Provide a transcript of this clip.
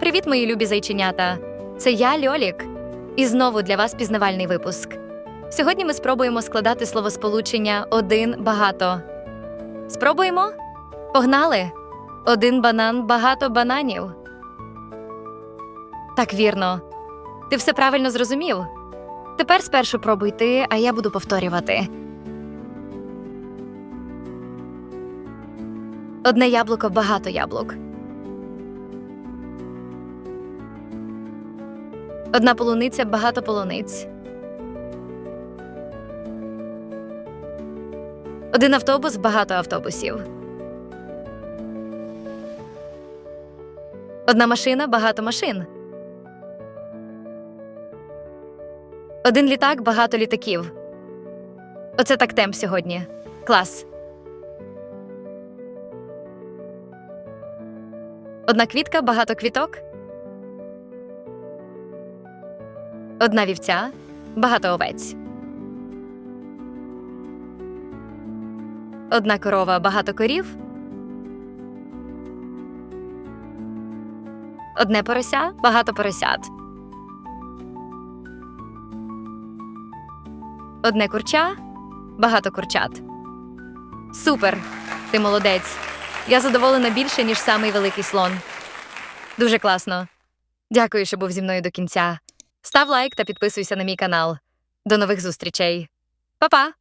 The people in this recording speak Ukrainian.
Привіт, мої любі зайченята! Це я, Льолік. І знову для вас пізнавальний випуск. Сьогодні ми спробуємо складати словосполучення один багато. Спробуємо? Погнали! Один банан багато бананів. Так вірно. Ти все правильно зрозумів. Тепер спершу пробуй ти, а я буду повторювати. Одне яблуко багато яблук. Одна полуниця багато полуниць. Один автобус багато автобусів. Одна машина багато машин. Один літак багато літаків. Оце так темп сьогодні. Клас. Одна квітка багато квіток. Одна вівця багато овець. Одна корова багато корів. Одне порося багато поросят. Одне курча багато курчат. Супер! Ти молодець. Я задоволена більше, ніж самий великий слон. Дуже класно. Дякую, що був зі мною до кінця. Став лайк та підписуйся на мій канал. До нових зустрічей. Па-па!